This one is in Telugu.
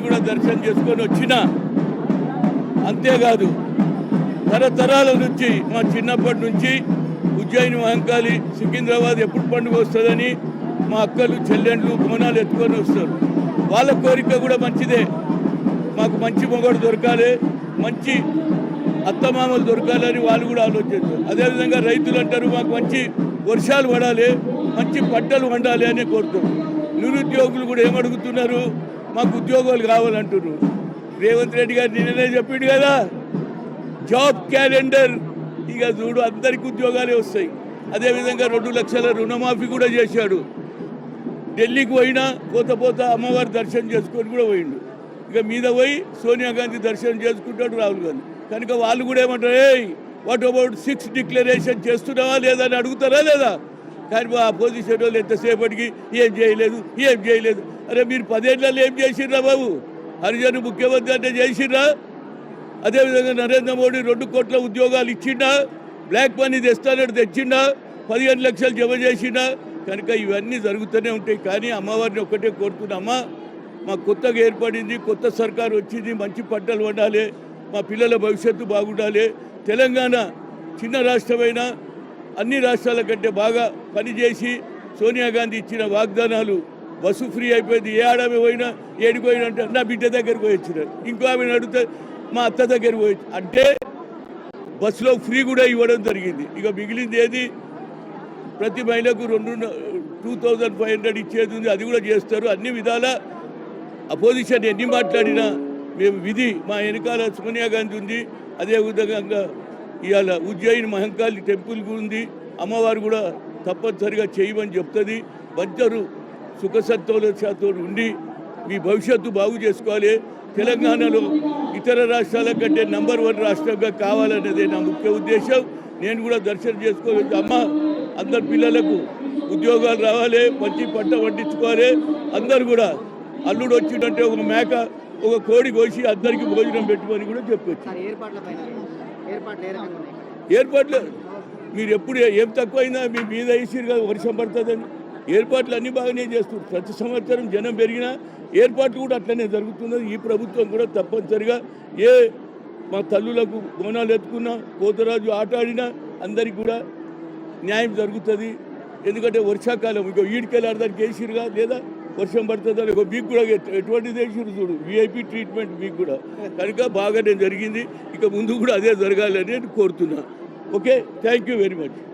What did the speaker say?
స్వామిని కూడా దర్శనం చేసుకొని వచ్చిన అంతేకాదు తరతరాల నుంచి మా చిన్నప్పటి నుంచి ఉజ్జయిని మహంకాళి సికింద్రాబాద్ ఎప్పుడు పండుగ వస్తుందని మా అక్కలు చెల్లెండ్లు బోనాలు ఎత్తుకొని వస్తారు. వాళ్ళ కోరిక కూడా మంచిదే. మాకు మంచి మొగడు దొరకాలి మంచి అత్తమామలు దొరకాలని వాళ్ళు కూడా ఆలోచిస్తారు అదేవిధంగా రైతులు అంటారు మాకు మంచి వర్షాలు పడాలి మంచి పంటలు వండాలి అని కోరుతారు నిరుద్యోగులు కూడా ఏమడుగుతున్నారు? మాకు ఉద్యోగాలు కావాలంటున్నారు. రేవంత్ రెడ్డి గారు నిన్ననే చెప్పిండు కదా జాబ్ క్యాలెండర్. ఇక చూడు అందరికి ఉద్యోగాలే వస్తాయి. అదేవిధంగా రెండు లక్షల రుణమాఫీ కూడా చేశాడు. ఢిల్లీకి పోయినా పోత పోత అమ్మవారి దర్శనం చేసుకొని కూడా పోయిండు. ఇక మీద పోయి సోనియా గాంధీ దర్శనం చేసుకుంటాడు రాహుల్ గాంధీ. కనుక వాళ్ళు కూడా ఏమంటారు ఏయ్ వాట్ అబౌట్ సిక్స్ డిక్లరేషన్ చేస్తున్నావా లేదా? అని అడుగుతారా లేదా? కానీ ఆ అపోజిషన్ వాళ్ళు ఎంతసేపటికి ఏం చేయలేదు ఏం చేయలేదు అరే మీరు పదేళ్ళలో ఏం చేసిర్రా బాబు? హరిజన్ ముఖ్యమంత్రి అంటే చేసిర్రా? అదేవిధంగా నరేంద్ర మోడీ రెండు కోట్ల ఉద్యోగాలు ఇచ్చిండా? బ్లాక్ మనీ తెస్తానని తెచ్చిండా? పదిహేను లక్షలు జమ చేసిండా? కనుక ఇవన్నీ జరుగుతూనే ఉంటాయి. కానీ అమ్మవారిని ఒక్కటే కోరుతున్నామా? మా కొత్తగా ఏర్పడింది కొత్త సర్కారు వచ్చింది మంచి పంటలు వండాలి మా పిల్లల భవిష్యత్తు బాగుండాలి. తెలంగాణ చిన్న రాష్ట్రమైనా అన్ని రాష్ట్రాల కంటే బాగా పనిచేసి సోనియా గాంధీ ఇచ్చిన వాగ్దానాలు బస్సు ఫ్రీ అయిపోయింది. ఏ ఆడమే పోయినా ఏడికి పోయినా అంటే నా బిడ్డ దగ్గరికి పోయి వచ్చినారు ఇంకో ఆమె అడిగితే మా అత్త దగ్గరికి పోయి అంటే బస్సులో ఫ్రీ కూడా ఇవ్వడం జరిగింది. ఇక మిగిలింది ఏది? ప్రతి మహిళకు రెండు టూ థౌజండ్ ఫైవ్ హండ్రెడ్ ఇచ్చేది ఉంది. అది కూడా చేస్తారు. అన్ని విధాల అపోజిషన్ ఎన్ని మాట్లాడినా మేము విధి. మా వెనకాల సోనియా గాంధీ ఉంది. అదేవిధంగా ఇవాళ ఉజ్జయిని మహంకాళి టెంపుల్ కూడా ఉంది. అమ్మవారు కూడా తప్పనిసరిగా చేయమని చెప్తుంది. బంజరు సుఖసంతోషాలతో ఉండి మీ భవిష్యత్తు బాగు చేసుకోవాలి. తెలంగాణలో ఇతర రాష్ట్రాల కంటే నంబర్ వన్ రాష్ట్రంగా కావాలన్నదే నా ముఖ్య ఉద్దేశం. నేను కూడా దర్శనం చేసుకోవచ్చు అమ్మ అందరి పిల్లలకు ఉద్యోగాలు రావాలి మంచి పంట పండించుకోవాలి. అందరు కూడా అల్లుడు వచ్చిందంటే ఒక మేక ఒక కోడి కోసి అందరికీ భోజనం పెట్టుకొని కూడా చెప్పొచ్చు. ఏర్పాట్ల మీరు ఎప్పుడు ఏం తక్కువైందా మీ మీద వేసిరు కదా వర్షం పడుతుందని. ఏర్పాట్లు అన్ని బాగానే చేస్తున్నారు. ప్రతి సంవత్సరం జనం పెరిగినా ఏర్పాట్లు కూడా అట్లనే జరుగుతున్నది. ఈ ప్రభుత్వం కూడా తప్పనిసరిగా ఏ మా తల్లులకు బోనాలు ఎత్తుకున్నా పోతరాజు ఆట ఆడినా అందరికి కూడా న్యాయం జరుగుతుంది. ఎందుకంటే వర్షాకాలం ఇక ఈడికెళ్ళి ఆడదానికి వేసిరుగా లేదా వర్షం పడుతుందా ఇంకో మీకు కూడా ఎటువంటిది వేసిరు చూడు. విఐపి ట్రీట్మెంట్ మీకు కూడా. కనుక బాగానే జరిగింది. ఇక ముందు కూడా అదే జరగాలని కోరుతున్నా. Okay? Thank you very much